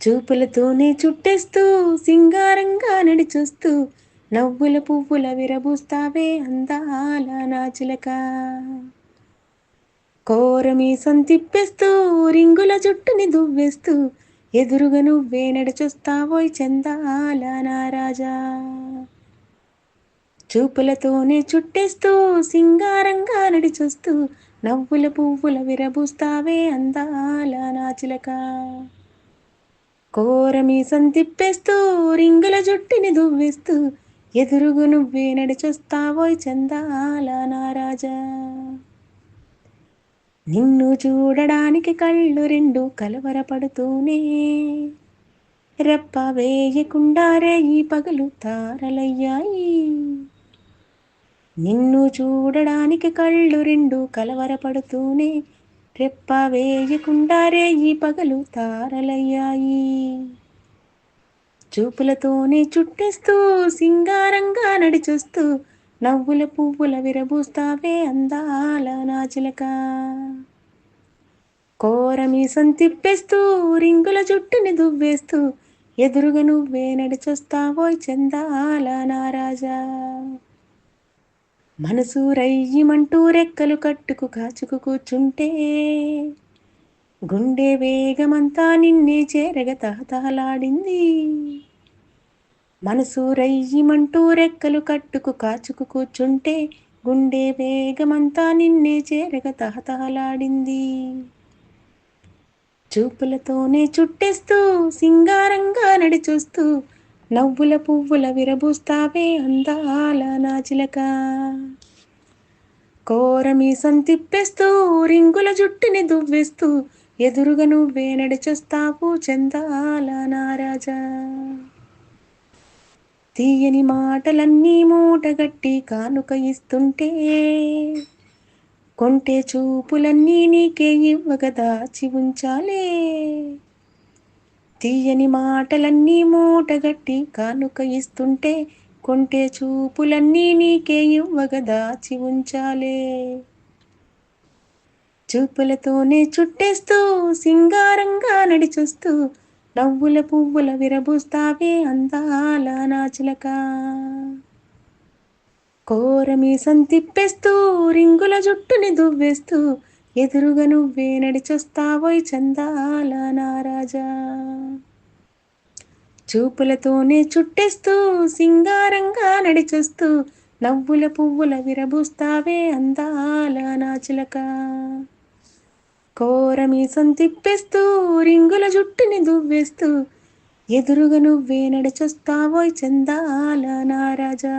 చూపులతోనే చుట్టేస్తూ సింగారంగా నడిచూస్తూ నవ్వుల పువ్వుల విరబూస్తావే అందాల నాచులక. కోరమీసం తిప్పేస్తూ రింగుల జుట్టుని దువ్వేస్తూ ఎదురుగా నువ్వే నడిచొస్తావోయ్ చందాల నారాజా. చూపులతోనే చుట్టేస్తూ సింగారంగా నడిచొస్తూ నవ్వుల పువ్వుల విరబూస్తావే అందాల నాచులకా. కోరమీసం తిప్పేస్తూ రింగుల జుట్టుని దువ్వేస్తూ ఎదురుగు నువ్వే నడిచొస్తావోయ్ చందాల నారాజా. నిన్ను చూడడానికి కళ్ళు రెండు కలవరపడుతూనే రెప్ప వేయకుండా రేయి పగలు తారలయ్యాయి. నిన్ను చూడడానికి కళ్ళు రెండు కలవరపడుతూనే రెప్ప వేయకుండా రేయి పగలు తారలయ్యాయి. చూపులతోనే చుట్టేస్తూ సింగారంగా నడిచొస్తూ నవ్వుల పువ్వుల విరబూస్తావే అందాల నాచిలక. కోరమీసం తిప్పేస్తూ రింగుల జుట్టుని దువ్వేస్తూ ఎదురుగా నువ్వే నడిచొస్తావోయ్ చందాల నారాజా. మనసు రయ్యమంటూ రెక్కలు కట్టుకు కాచుకు కూర్చుంటే గుండె వేగమంతా నిన్నే చేరగ తహతహలాడింది మనసు రయ్యమంటూ రెక్కలు కట్టుకు కాచుకు కూర్చుంటే గుండె వేగమంతా నిన్నే చేరగ తహతహలాడింది చూపులతోనే చుట్టేస్తూ సింగారంగా నడిచొస్తూ నవ్వుల పువ్వుల విరబూస్తావే అందాల నాచిలక కోరమీసం తిప్పేస్తూ రింగుల జుట్టుని దువ్వేస్తూ ఎదురుగా నువ్వే నడిచొస్తావు చందాల నారాజా తీయని మాటలన్నీ మూటగట్టి కానుక ఇస్తుంటే కొంటే చూపులన్నీ నీకే ఇవ్వగదా దాచి ఉంచాలే. తీయని మాటలన్నీ మూటగట్టి కానుక ఇస్తుంటే కొంటే చూపులన్నీ నీకే ఇవ్వగ దాచి ఉంచాలే. చూపులతోనే చుట్టేస్తూ సింగారంగా నడిచొస్తూ నవ్వుల పువ్వుల విరబూస్తావే అందాల నాచులక. కోరమీ సంతిప్పేస్తూ రింగుల జుట్టుని దువ్వేస్తూ ఎదురుగా నువ్వే నడిచొస్తావోయ్ చందాల నారాజా. చూపులతోనే చుట్టేస్తూ సింగారంగా నడిచొస్తూ నవ్వుల పువ్వుల విరబూస్తావే అందాల నాచిలక. కోరమీసం తిప్పేస్తూ రింగుల జుట్టుని దువ్వేస్తూ ఎదురుగా నువ్వే నడిచొస్తావోయ్ చందాల నారాజా.